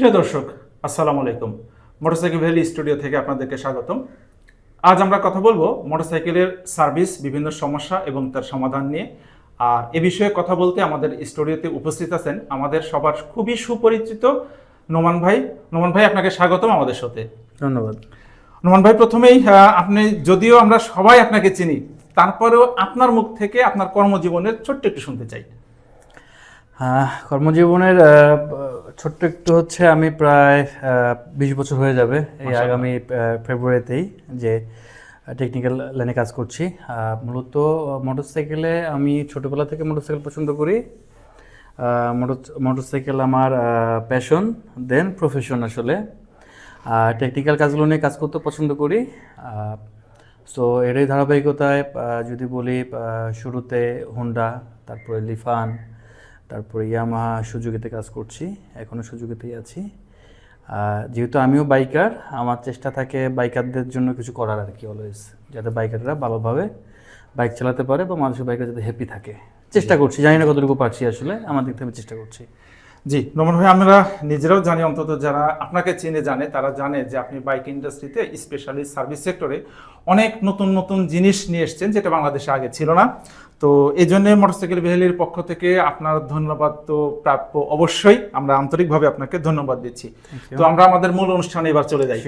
প্রিয় দর্শক আসসালামু আলাইকুম। মোটরসাইকেল ভ্যালি স্টুডিও থেকে আপনাদেরকে স্বাগতম। আজ আমরা কথা বলব মোটরসাইকেলের সার্ভিস বিভিন্ন সমস্যা এবং তার সমাধান নিয়ে। আর এ বিষয়ে কথা বলতে আমাদের স্টুডিওতে উপস্থিত আছেন আমাদের সবার খুবই সুপরিচিত নোমান ভাই। নোমান ভাই আপনাকে স্বাগতম আমাদের সাথে। ধন্যবাদ। নোমান ভাই প্রথমেই আপনি যদিও আমরা সবাই আপনাকে চিনি তারপরেও আপনার মুখ থেকে আপনার কর্মজীবনের ছোট্ট একটু শুনতে চাই। কর্মজীবনের ছোট্ট একটু হচ্ছে আমি প্রায় বিশ বছর হয়ে যাবে এই আগামী ফেব্রুয়ারিতেই যে টেকনিক্যাল লাইনে কাজ করছি। মূলত মোটরসাইকেলে আমি ছোটোবেলা থেকে মোটরসাইকেল পছন্দ করি। মোটরসাইকেল আমার প্যাশন দেন প্রফেশন আসলে। টেকনিক্যাল কাজগুলো নিয়ে কাজ করতে পছন্দ করি। সো এরই ধারাবাহিকতায় যদি বলি শুরুতে হোন্ডা তারপরে লিফান তারপরে ইয়ামাহা সুযোগিতে কাজ করছি এখনও সুযোগিতেই আছি। যেহেতু আমিও বাইকার আমার চেষ্টা থাকে বাইকারদের জন্য কিছু করার আর কি অলওয়েজ যাতে বাইকাররা ভালোভাবে বাইক চালাতে পারে বা মানুষের বাইকার যাতে হ্যাপি থাকে। চেষ্টা করছি জানি না কতটুকু পারছি আসলে আমার দিক থেকে আমি চেষ্টা করছি। জি নমন ভাই আমরা নিজেরাও জানি অন্তত যারা আপনাকে চিনে জানে তারা জানে যে আপনি বাইক ইন্ডাস্ট্রিতে স্পেশালি সার্ভিস সেক্টরে অনেক নতুন নতুন জিনিস নিয়ে এসছেন যেটা বাংলাদেশে আগে ছিল না। তো এই জন্য মোটরসাইকেল ভ্যালির পক্ষ থেকে আপনার ধন্যবাদ তো প্রাপ্য অবশ্যই। আমরা আন্তরিকভাবে আপনাকে ধন্যবাদ দিচ্ছি। তো আমরা আমাদের মূল অনুষ্ঠানে এবার চলে যাই.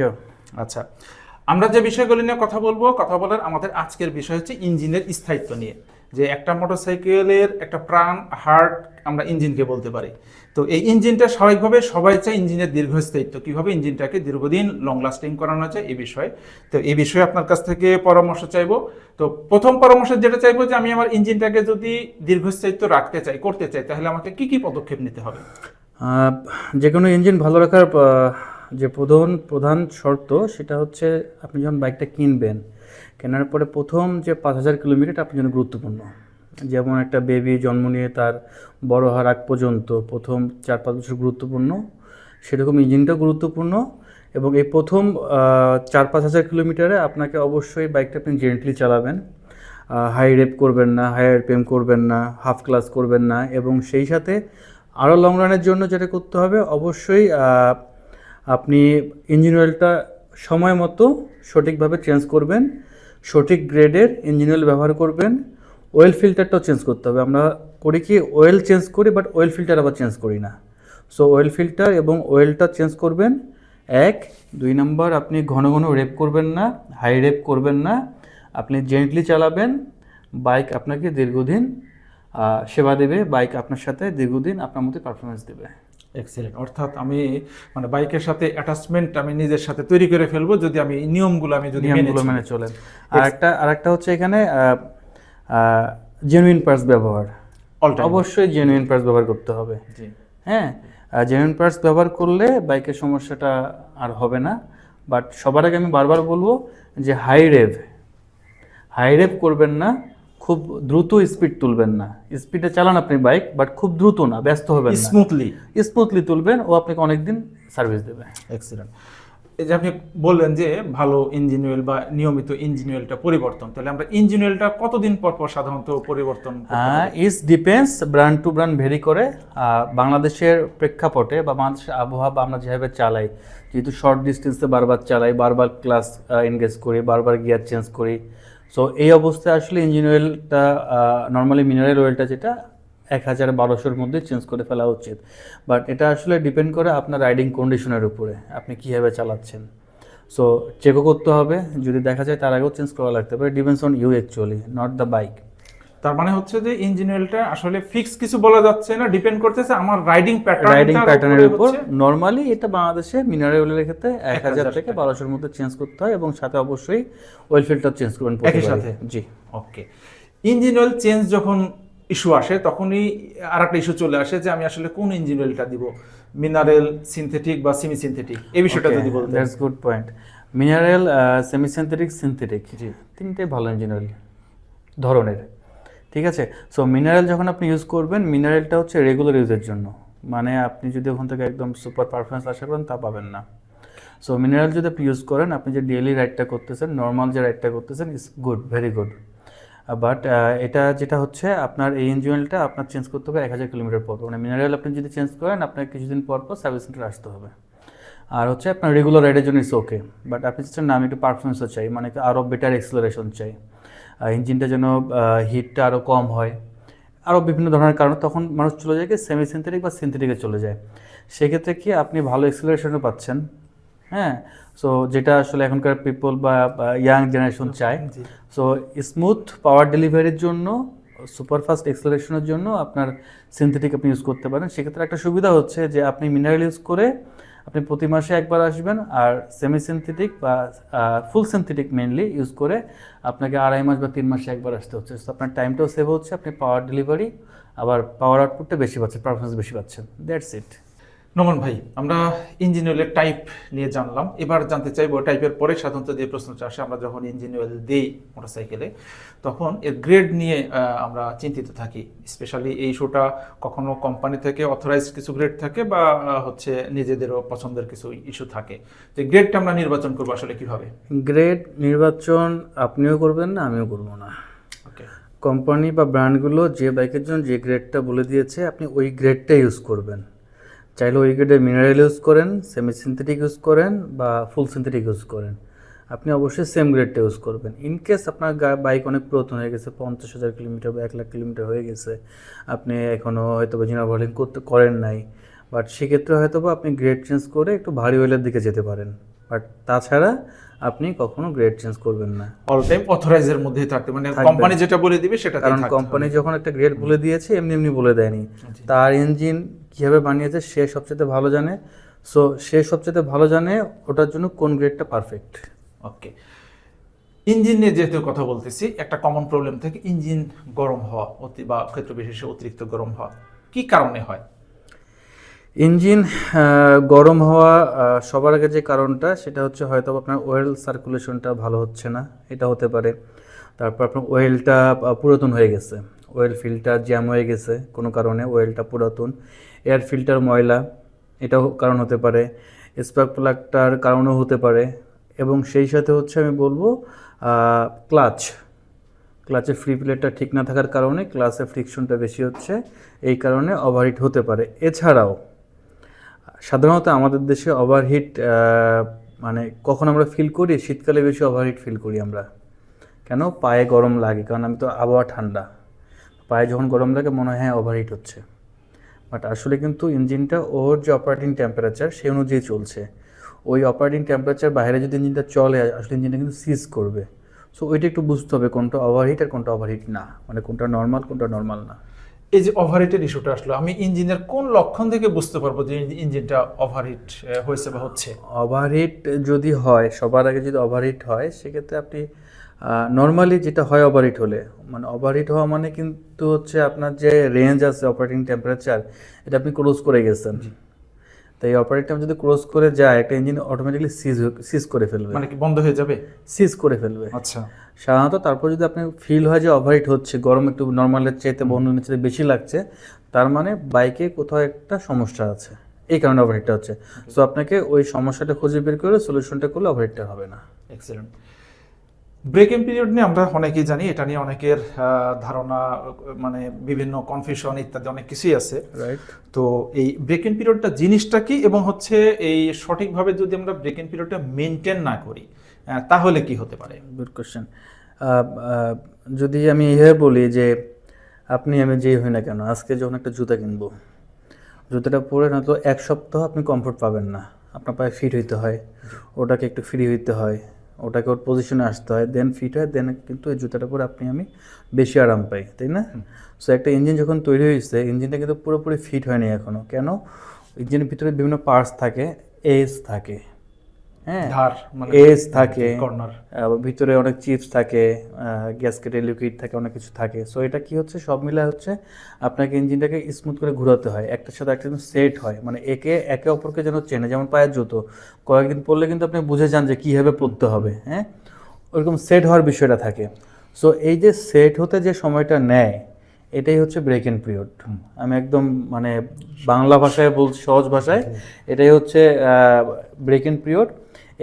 আচ্ছা আমরা যে বিষয়গুলি নিয়ে কথা বলব কথা বলার আমাদের আজকের বিষয় হচ্ছে ইঞ্জিনের স্থায়িত্ব নিয়ে। যে একটা মোটরসাইকেলের একটা প্রাণ হার্ট আমরা ইঞ্জিনকে বলতে পারি। তো এই ইঞ্জিনটা স্বাভাবিকভাবে সবাই চায় ইঞ্জিনের দীর্ঘস্থায়িত্ব। কীভাবে ইঞ্জিনটাকে দীর্ঘদিন লং লাস্টিং করানো যায় এই বিষয়ে। তো এই বিষয়ে আপনার কাছ থেকে পরামর্শ চাইব। তো প্রথম পরামর্শ যেটা চাইব যে আমি আমার ইঞ্জিনটাকে যদি দীর্ঘস্থায়িত্ব রাখতে চাই, করতে চাই, তাহলে আমাকে কি কি পদক্ষেপ নিতে হবে? যে কোনো ইঞ্জিন ভালো রাখার যে প্রধান প্রধান শর্ত সেটা হচ্ছে আপনি যখন বাইকটা কিনবেন, কেনার পরে প্রথম যে পাঁচ হাজার কিলোমিটার আপনার জন্য গুরুত্বপূর্ণ। যেমন একটা বেবি জন্ম নিয়ে তার বড় হওয়ার আগ পর্যন্ত প্রথম চার পাঁচ বছর গুরুত্বপূর্ণ, সেরকম ইঞ্জিনটাও গুরুত্বপূর্ণ এবং এই প্রথম চার পাঁচ হাজার কিলোমিটারে আপনাকে অবশ্যই বাইকটা আপনি জেন্টলি চালাবেন। হাই রেপ করবেন না হাই আরপিএম করবেন না হাফ ক্লাস করবেন না এবং সেই সাথে আরও লং রানের জন্য যেটা করতে হবে অবশ্যই আপনি ইঞ্জিন অয়েলটা সময় মতো সঠিকভাবে চেঞ্জ করবেন, সঠিক গ্রেডের ইঞ্জিন অয়েল ব্যবহার করবেন অয়েল ফিল্টারটাও চেঞ্জ করতে হবে। আমরা করি কি ওয়েল চেঞ্জ করি বাট ওয়েল ফিল্টার আবার চেঞ্জ করি না। সো অয়েল ফিল্টার এবং ওয়েলটা চেঞ্জ করবেন। এক দুই নম্বর আপনি ঘন ঘন রেপ করবেন না হাই রেপ করবেন না। আপনি জেন্টলি চালাবেন বাইক আপনাকে দীর্ঘদিন সেবা দেবে বাইক আপনার সাথে দীর্ঘদিন আপনার মতো পারফরমেন্স দেবে। এক্সিলেন্ট অর্থাৎ আমি মানে বাইকের সাথে অ্যাটাচমেন্ট আমি নিজের সাথে তৈরি করে ফেলব যদি আমি নিয়মগুলো আমি যদি মেনে মেনে চলেন। আর একটা আর একটা হচ্ছে এখানে জেনুইন পার্টস ব্যবহার। অবশ্যই জেনুইন পার্টস ব্যবহার করতে হবে। জি। হ্যাঁ জেনুইন পার্টস ব্যবহার করলে বাইকের সমস্যাটা আর হবে না। বাট সবার আগে আমি বারবার বলব যে হাই রেভ হাই রেভ করবেন না খুব দ্রুত স্পিড তুলবেন না। স্পিডে চালান আপনি বাইক বাট খুব দ্রুত না ব্যস্ত হবেন স্মুথলি স্মুথলি তুলবেন ও আপনাকে অনেকদিন সার্ভিস দেবে। এক্সিলেন্ট এই যে আপনি বললেন যে ভালো ইঞ্জিন অয়েল বা নিয়মিত ইঞ্জিন অয়েলটা পরিবর্তন তাহলে আমরা ইঞ্জিন অয়েলটা কতদিন পর পর সাধারণত পরিবর্তন পারি? Is depends brand to brand vary করে বাংলাদেশের প্রেক্ষাপটে বা বাংলাদেশের আবহাওয়া বা আমরা যেভাবে চালাই যেহেতু শর্ট ডিস্টেন্সে বারবার চালাই বারবার ক্লাস এনগেজ করি বারবার গিয়ার চেঞ্জ করি সো এই অবস্থায় আসলে ইঞ্জিন অয়েলটা নর্মালি মিনারেল অয়েলটা যেটা এক হাজার বারোশোর মধ্যে চেঞ্জ করে ফেলা উচিত। বাট এটা আসলে ডিপেন্ড করে আপনার রাইডিং কন্ডিশনের উপরে আপনি কীভাবে চালাচ্ছেন। সো চেকও করতে হবে যদি দেখা যায় তার আগেও চেঞ্জ করা লাগতে পারে। Depends on you actually not the bike তার মানে হচ্ছে যে ইঞ্জিন অয়েলটা আসলে ফিক্স কিছু বলা যাচ্ছে না ডিপেন্ড করতেছে আমার রাইডিং প্যাটার্ন রাইডিং প্যাটার্নের উপর। নর্মালি এটা বাংলাদেশে মিনারেল অয়েলের ক্ষেত্রে এক হাজার 1000 থেকে বারোশোর মধ্যে চেঞ্জ করতে হয় এবং সাথে অবশ্যই অয়েল ফিল্টার চেঞ্জ করবেন একই সাথে? জি। ওকে ইঞ্জিন অয়েল চেঞ্জ যখন ইস্যু আসে তখনই আর একটা ইস্যু চলে আসে যে আমি আসলে কোন ইঞ্জিন অয়েলটা দিব? মিনারেল সিনথেটিক বা সেমি সিনথেটিক এই বিষয়টা যদি বলতে that's good point mineral semi synthetic synthetic জি। তিনটে ভালো ইঞ্জিন অয়েল ধরনের। ঠিক আছে? সো মিনারেল যখন আপনি ইউজ করবেন মিনারেলটা হচ্ছে রেগুলার ইউজের জন্য। মানে আপনি যদি ওখান থেকে একদম সুপার পারফরমেন্স আশা করেন তা পাবেন না। সো মিনারেল যদি আপনি ইউজ করেন আপনি যে ডেইলি রাইডটা করতেছেন নর্মাল যে রাইডটা করতেছেন is good very good but এটা যেটা হচ্ছে, আপনার এই ইঞ্জিন অয়েলটা আপনার চেঞ্জ করতে হবে এক হাজার কিলোমিটার পর। পর। মানে মিনারেল আপনি যদি চেঞ্জ করেন আপনার কিছুদিন পর পর সার্ভিস সেন্টার আসতে হবে। আর হচ্ছে আপনার রেগুলার রাইডের জন্য ইটস ওকে বাট আপনি চাচ্ছেন না, আমি একটু পারফরমেন্সও চাই মানে আরও বেটার এক্সেলারেশন চাই। ইঞ্জিনটা যেন হিটটা আরও কম হয়। আরও বিভিন্ন ধরনের কারণ তখন মানুষ চলে যায় কি সেমি সিনথেটিক বা সিনথেটিকে চলে যায়। সেক্ষেত্রে কি আপনি ভালো এক্সেলারেশনও পাচ্ছেন। হ্যাঁ সো যেটা আসলে এখনকার পিপল বা ইয়াং জেনারেশন চায়। সো স্মুথ পাওয়ার ডেলিভারির জন্য সুপারফাস্ট এক্সেলারেশনের জন্য আপনার সিনথেটিক আপনি ইউজ করতে পারেন। সেক্ষেত্রে একটা সুবিধা হচ্ছে যে আপনি মিনারেল ইউজ করে আপনি প্রতি মাসে একবার আসবেন আর সেমি সিনথেটিক বা ফুল সিনথেটিক মেনলি ইউজ করে আপনাকে আড়াই মাস বা তিন মাসে একবার আসতে হচ্ছে। সো আপনার টাইমটাও সেভ হচ্ছে আপনি পাওয়ার ডেলিভারি আবার পাওয়ার আউটপুটটা বেশি পাচ্ছেন পারফরমেন্স বেশি পাচ্ছেন। দ্যাটস ইট নমন ভাই আমরা ইঞ্জিন অয়েলের টাইপ নিয়ে জানলাম। এবার জানতে চাইব টাইপের পরে সাধারণত যে প্রশ্নটা আসে আমরা যখন ইঞ্জিন অয়েল দিই মোটরসাইকেলে তখন এর গ্রেড নিয়ে আমরা চিন্তিত থাকি। স্পেশালি এই শোটা কখনো কোম্পানি থেকে অথরাইজ কিছু গ্রেড থাকে বা হচ্ছে নিজেদেরও পছন্দের কিছু ইস্যু থাকে। যে গ্রেডটা আমরা নির্বাচন করব আসলে কীভাবে? গ্রেড নির্বাচন আপনিও করবেন না আমিও করব না। ওকে কোম্পানি বা ব্র্যান্ডগুলো যে বাইকের জন্য যে গ্রেডটা বলে দিয়েছে আপনি ওই গ্রেডটা ইউজ করবেন। চাইলে ওই গ্রেডে মিনারেল ইউজ করেন সেমি সিনথেটিক ইউজ করেন বা ফুল সিনথেটিক ইউজ করেন। আপনি অবশ্যই সেম গ্রেডটা ইউজ করবেন। ইন কেস আপনার বাইক অনেক পুরাতন হয়ে গেছে পঞ্চাশ হাজার কিলোমিটার বা এক লাখ কিলোমিটার হয়ে গেছে আপনি এখনও হয়তো বা জিনা ভার্লিং করতে করেন নাই। বাট সেক্ষেত্রে হয়তো বা আপনি গ্রেড চেঞ্জ করে একটু ভারী ওয়েলের দিকে যেতে পারেন। বাট তাছাড়া আপনি কখনো গ্রেড চেঞ্জ করবেন না। অল টাইম অথরাইজের মধ্যেই থাকতে মানে কোম্পানি যেটা বলে দিবে সেটা কারণ কোম্পানি যখন একটা গ্রেড বলে দিয়েছে এমনি এমনি বলে দেয়নি। তার ইঞ্জিন কীভাবে বানিয়েছে সে সবচেয়ে ভালো জানে। সো সে সবচেয়ে ভালো জানে ওটার জন্য কোন গ্রেডটা পারফেক্ট ওকে ইঞ্জিন নিয়ে যেহেতু কথা বলতেছি একটা কমন প্রবলেম থেকে ইঞ্জিন গরম হওয়া অতি বা ক্ষেত্র বিশেষে অতিরিক্ত গরম হওয়া কি কারণে হয়? ইঞ্জিন গরম হওয়া সবার আগে যে কারণটা সেটা হচ্ছে হয়তো আপনার ওয়েল সার্কুলেশনটা ভালো হচ্ছে না এটা হতে পারে। তারপর আপনার ওয়েলটা পুরাতন হয়ে গেছে। ওয়েল ফিল্টার জ্যাম হয়ে গেছে, কোনো কারণে ওয়েলটা পুরাতন। এয়ার ফিল্টার ময়লা, এটাও কারণ হতে পারে। স্পার্ক প্লাগটার কারণও হতে পারে। এবং সেই সাথে হচ্ছে আমি বলব ক্লাচ ক্লাচের ফ্রি প্লেটটা ঠিক না থাকার কারণে ক্লাসের ফ্রিকশনটা বেশি হচ্ছে, এই কারণে ওভারহিট হতে পারে। এছাড়াও, সাধারণত আমাদের দেশে ওভারহিট মানে কখন আমরা ফিল করি? শীতকালে বেশি ওভারহিট ফিল করি আমরা। কেন? পায়ে গরম লাগে, কারণ আমি তো আবহাওয়া ঠান্ডা। পায়ে যখন গরম লাগে মনে হয় হ্যাঁ ওভারহিট হচ্ছে। বাট আসলে কিন্তু ইঞ্জিনটা ওর যে অপারেটিং টেম্পারেচার সেই অনুযায়ী চলছে। ওই অপারেটিং টেম্পারেচার বাইরে যদি ইঞ্জিনটা চলে আসলে ইঞ্জিনটা কিন্তু সিজ করবে। সো ওইটা একটু বুঝতে হবে কোনটা ওভারহিট আর কোনটা ওভারহিট না। মানে কোনটা নর্মাল কোনটা নর্মাল না। এই যে ওভারহিটের ইস্যুটা আসলো আমি ইঞ্জিনের কোন লক্ষণ থেকে বুঝতে পারব যে ইঞ্জিনটা ওভারহিট হয়েছে বা হচ্ছে? ওভারহিট যদি হয় সবার আগে যদি ওভারহিট হয় সেক্ষেত্রে আপনি নর্মালি যেটা হয় ওভারহিট হলে মানে ওভারহিট হওয়া মানে কিন্তু হচ্ছে আপনার যে রেঞ্জ আছে অপারেটিং টেম্পারেচার এটা আপনি ক্লোজ করে গেছেন। তো এই অপারেটিং টেম্পারেচার যদি ক্লোজ করে যায় একটা ইঞ্জিন অটোমেটিকলি সিজ সিজ করে ফেলবে। মানে কি বন্ধ হয়ে যাবে? সিজ করে ফেলবে। আচ্ছা। সাধারণত তারপর যদি আপনি ফিল হয় যে ওভারহিট হচ্ছে গরম একটু নর্মালের চাইতে বা অন্যান্য চাইতে বেশি লাগছে তার মানে বাইকে কোথাও একটা সমস্যা আছে। এই কারণে ওভারহিটটা হচ্ছে। সো আপনাকে ওই সমস্যাটা খুঁজে বের করে সলিউশনটা করলে ওভারহিটটা হবে না। এক্সেলেন্ট ব্রেকিং পিরিয়ড নিয়ে আমরা অনেকেই জানি এটা নিয়ে অনেকের ধারণা মানে বিভিন্ন কনফিউশন ইত্যাদি অনেক কিছুই আছে। রাইট তো এই ব্রেক ব্রেকিং পিরিয়ডটা জিনিসটা কি এবং হচ্ছে এই সঠিকভাবে যদি আমরা ব্রেক ব্রেকিং পিরিয়ডটা মেনটেন না করি তাহলে কি হতে পারে? গুড কোশ্চেন যদি আমি এভাবে বলি যে আপনি আমি যেই হই না কেন আজকে যখন একটা জুতা কিনবো জুতাটা পরে না তো এক সপ্তাহ আপনি কমফোর্ট পাবেন না। আপনার পায়ে ফিট হইতে হয় ওটাকে একটু ফ্রি হইতে হয়। ওটাকে ওর পজিশনে আসতে হয় দেন ফিট হয় দেন কিন্তু এই জুতাটা উপর আপনি আমি বেশি আরাম পাই তাই না? সো একটা ইঞ্জিন যখন তৈরি হয়েছে ইঞ্জিনটা কিন্তু পুরোপুরি ফিট হয়নি এখনও কেন? ইঞ্জিনের ভিতরে বিভিন্ন পার্টস থাকে এস থাকে। হ্যাঁ। ধার মানে এস থাকে কর্নার ভিতরে অনেক চিপস থাকে গ্যাসকেটে লিকুইড থাকে অনেক কিছু থাকে। সো এটা কি হচ্ছে? সব মিলে হচ্ছে আপনাকে ইঞ্জিনটাকে স্মুথ করে ঘোরাতে হয়। একটার সাথে একটা সেট হয়। মানে একে একে অপরকে যেন চেনে। যেমন পায়ের জুতো কয়েকদিন পরলে কিন্তু আপনি বুঝে যান যে কীভাবে পরতে হবে হ্যাঁ? ওরকম সেট হওয়ার বিষয়টা থাকে। সো এই যে সেট হতে যে সময়টা নেয় এটাই হচ্ছে ব্রেক ইন পিরিয়ড আমি একদম মানে বাংলা ভাষায় বলছি সহজ ভাষায় এটাই হচ্ছে ব্রেক ইন পিরিয়ড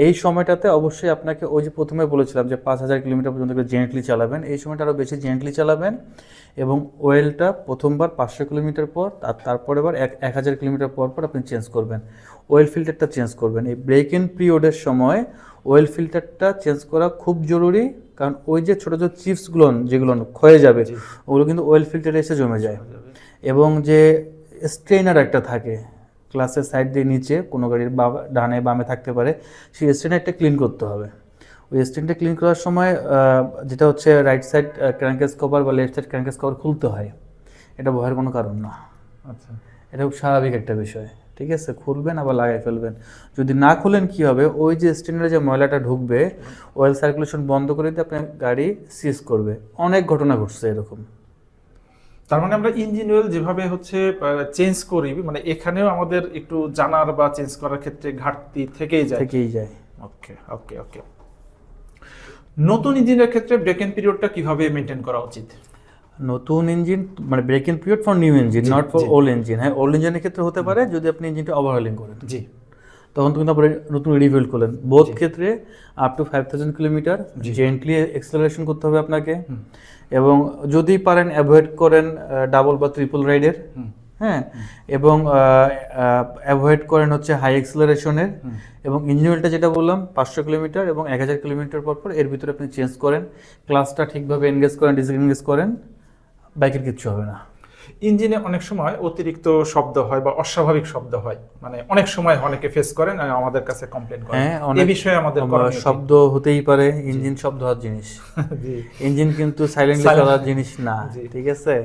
এই সময়টাতে অবশ্যই আপনাকে ওই যে প্রথমে বলেছিলাম যে পাঁচ হাজার কিলোমিটার পর্যন্ত জেন্টলি চালাবেন এই সময়টা আরও বেশি জেন্টলি চালাবেন এবং ওয়েলটা প্রথমবার পাঁচশো কিলোমিটার পর আর তারপরে আবার এক এক হাজার কিলোমিটার পর পর আপনি চেঞ্জ করবেন। ওয়েল ফিল্টারটা চেঞ্জ করবেন। এই ব্রেক ইন পিরিয়ডের সময় ওয়েল ফিল্টারটা চেঞ্জ করা খুব জরুরি কারণ ওই যে ছোটো ছোটো চিপসগুলো যেগুলো ক্ষয়ে যাবে ওগুলো কিন্তু ওয়েল ফিল্টারে এসে জমে যায়। এবং যে স্ট্রেনার একটা থাকে ক্লাসের সাইড দিয়ে নিচে কোনো গাড়ির বা- ডানে বামে থাকতে পারে সেই স্ট্রেনারটা ক্লিন করতে হবে। ওই স্ট্যান্ডটা ক্লিন করার সময় যেটা হচ্ছে রাইট সাইড ক্র্যাঙ্কেস কভার বা লেফট সাইড ক্র্যাঙ্কেস কভার খুলতে হয়। এটা ভয়ের কোনো কারণ না। আচ্ছা। এটা খুব স্বাভাবিক একটা বিষয়। ঠিক আছে? খুলবেন আবার লাগাই ফেলবেন। যদি না খুলেন কি হবে? ওই যে স্টেনারে যে ময়লাটা ঢুকবে অয়েল সার্কুলেশন বন্ধ করে দিয়ে আপনার গাড়ি সিজ করবে। অনেক ঘটনা ঘটছে এরকম। তার মানে আমরা ইঞ্জিন অয়েল যেভাবে হচ্ছে চেঞ্জ করি মানে এখানেও আমাদের একটু জানার বা চেঞ্জ করার ক্ষেত্রে ঘাটতি থেকেই যায়। থেকেই যায়। ওকে ওকে ওকে নতুন ইঞ্জিনের ক্ষেত্রে ব্রেক ইন পিরিয়ডটা কীভাবে মেনটেন করা উচিত? নতুন ইঞ্জিন মানে break in period for new engine not for. Old engine হ্যাঁ ওল্ড ইঞ্জিনের ক্ষেত্রে হতে পারে যদি আপনি ইঞ্জিনটা ওভারহলিং করেন। জি। তখন কিন্তু আবার নতুন রিভিউল করলেন। বোধ ক্ষেত্রে up to five thousand kilometre gently acceleration করতে হবে আপনাকে। এবং যদি পারেন অ্যাভয়েড করেন ডাবল বা ট্রিপল রাইডের হ্যাঁ? এবং অ্যাভয়েড করেন হচ্ছে হাই এক্সেলারেশনের এবং ইঞ্জিনিয়ারটা যেটা বললাম পাঁচশো কিলোমিটার এবং এক হাজার কিলোমিটার পর পর এর ভিতরে আপনি চেঞ্জ করেন। ক্লাসটা ঠিকভাবে এনগেজ করেন ডিসএনগেজ করেন বাইকের কিচ্ছু হবে না। ইঞ্জিনে অনেক সময় অতিরিক্ত শব্দ হয় বা অস্বাভাবিক শব্দ হয়। মানে অনেক সময় অনেকে ফেস করেন আমাদের কাছে কমপ্লেন করেন। হ্যাঁ এই অনেক বিষয়ে আমাদের? শব্দ হতেই পারে ইঞ্জিন শব্দ হওয়ার জিনিস। ইঞ্জিন কিন্তু সাইলেন্টলি চলার জিনিস না ঠিক আছে?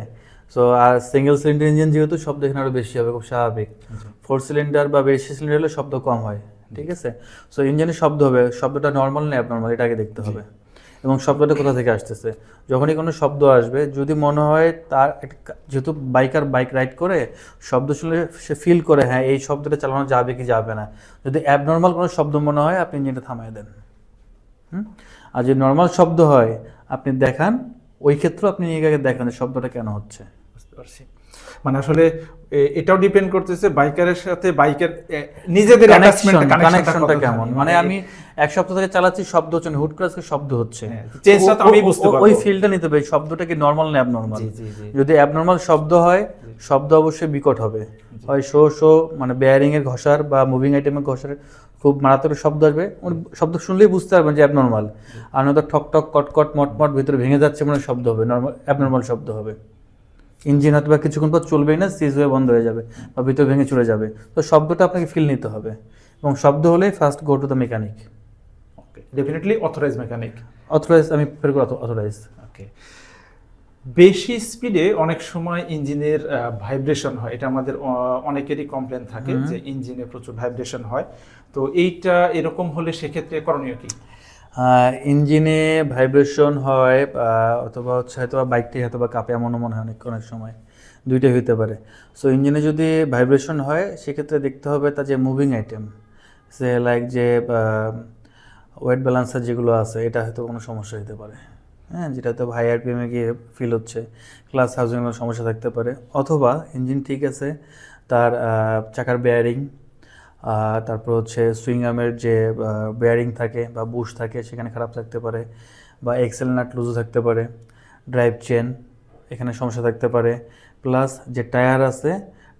সো আর সিঙ্গেল সিলিন্ডার ইঞ্জিন যেহেতু শব্দ এখানে আরও বেশি হবে খুব স্বাভাবিক। ফোর সিলিন্ডার বা বেশি সিলিন্ডার হলে শব্দ কম হয় ঠিক আছে? সো ইঞ্জিনে শব্দ হবে শব্দটা নর্মাল নেই অ্যাবনর্মাল এটা আগে দেখতে হবে। এবং শব্দটা কোথা থেকে আসতেছে? যখনই কোনো শব্দ আসবে, যদি মনে হয় তার যেহেতু বাইকার বাইক রাইড করে, শব্দ শুনলে সে ফিল করে হ্যাঁ এই শব্দটা চালানো যাবে কি যাবে না। যদি অ্যাবনর্মাল কোনো শব্দ মনে হয়, আপনি ইঞ্জিনটা থামায় দেন। হুম? আর যদি নর্মাল শব্দ হয়, আপনি দেখান, ওই ক্ষেত্রেও আপনি নিজেকে দেখেন যে শব্দটা কেন হচ্ছে। বুঝতে পারছি। মানে আসলে এটাও ডিপেন্ড করতেছে বাইকারের সাথে বাইকের নিজেদের কানেকশনটা কেমন? মানে আমি এক সপ্তাহ থেকে চালাচ্ছি শব্দ হচ্ছে না হুট করে আজকে শব্দ হচ্ছে। হ্যাঁ, চেঞ্জটা তো আমি বুঝতে পারব। ওই ফিলটা নিতে এই শব্দটা কি নর্মাল না অ্যাবনর্মাল। যদি অ্যাবনর্মাল শব্দ হয় শব্দ অবশ্যই বিকট হবে। হয় শো শো মানে বেয়ারিং এর ঘষার বা মুভিং আইটেমের ঘষার খুব মারাত্মক শব্দ আসবে। ওর শব্দ শুনলেই বুঝতে পারবেন যে অ্যাবনর্মাল আর নয়তো ঠক ঠক কট কট মট মট ভিতরে ভেঙে যাচ্ছে মানে শব্দ হবে নর্মাল অ্যাবনর্মাল শব্দ হবে। ইঞ্জিন হয়তো বা কিছুক্ষণ পর চলবেই না সিজ হয়ে বন্ধ হয়ে যাবে বা ভিতরে ভেঙে চলে যাবে। তো শব্দটা আপনাকে ফিল নিতে হবে এবং শব্দ হলেই first go to the mechanic okay definitely authorise mechanic authorise আমি প্রেফার করি অথরাইজ ওকে বেশি স্পিডে অনেক সময় ইঞ্জিনের ভাইব্রেশন হয়। এটা আমাদের অনেকেরই কমপ্লেন থাকে যে ইঞ্জিনে প্রচুর ভাইব্রেশন হয়। তো এইটা এরকম হলে সেক্ষেত্রে করণীয় কি? ইঞ্জিনে ভাইব্রেশন হয় অথবা হচ্ছে হয়তো বাইকটি হয়তো বা কাঁপে, এমনও মনে হয় অনেক অনেক সময়। দুইটাই হইতে পারে। সো ইঞ্জিনে যদি ভাইব্রেশন হয়, সেক্ষেত্রে দেখতে হবে তার যে মুভিং আইটেম সে লাইক যে ওয়েট ব্যালেন্সার যেগুলো আছে, এটা হয়তো কোনো সমস্যা হতে পারে। হ্যাঁ যেটা তো হাই আরপিএমে গিয়ে ফিল হচ্ছে ক্লাস হাউজিংয়ের সমস্যা থাকতে পারে। অথবা, ইঞ্জিন ঠিক আছে, তার চাকার বেয়ারিং তারপর হচ্ছে সুইং আর্মের যে বেয়ারিং থাকে বা বুশ থাকে সেখানে খারাপ থাকতে পারে বা এক্সেল নাট লুজও থাকতে পারে ড্রাইভ চেন এখানে সমস্যা থাকতে পারে প্লাস যে টায়ার আছে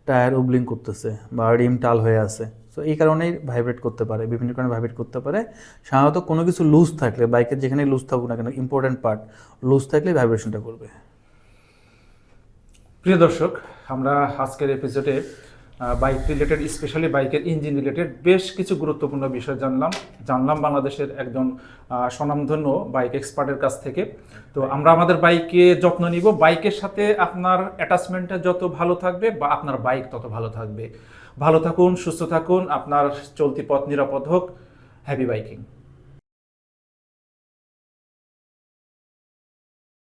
টায়ার উবলিং করতেছে বা রিম টাল হয়ে আছে। সো এই কারণেই ভাইব্রেট করতে পারে, বিভিন্ন কারণে ভাইব্রেট করতে পারে। সাধারণত কোনো কিছু লুজ থাকলে বাইকের যেখানে লুজ থাকুক না কেন ইম্পর্ট্যান্ট পার্ট লুজ থাকলে ভাইব্রেশনটা করবে। প্রিয় দর্শক, আমরা আজকের এপিসোডে বাইক রিলেটেড স্পেশালি বাইকের ইঞ্জিন রিলেটেড বেশ কিছু গুরুত্বপূর্ণ বিষয় জানলাম। জানলাম বাংলাদেশের একজন স্বনামধন্য বাইক এক্সপার্টের কাছ থেকে। তো আমরা আমাদের বাইকে যত্ন নিব। বাইকের সাথে আপনার অ্যাটাচমেন্টটা যত ভালো থাকবে বা আপনার বাইক তত ভালো থাকবে। ভালো থাকুন, সুস্থ থাকুন, আপনার চলতি পথ নিরাপদ হোক। Happy biking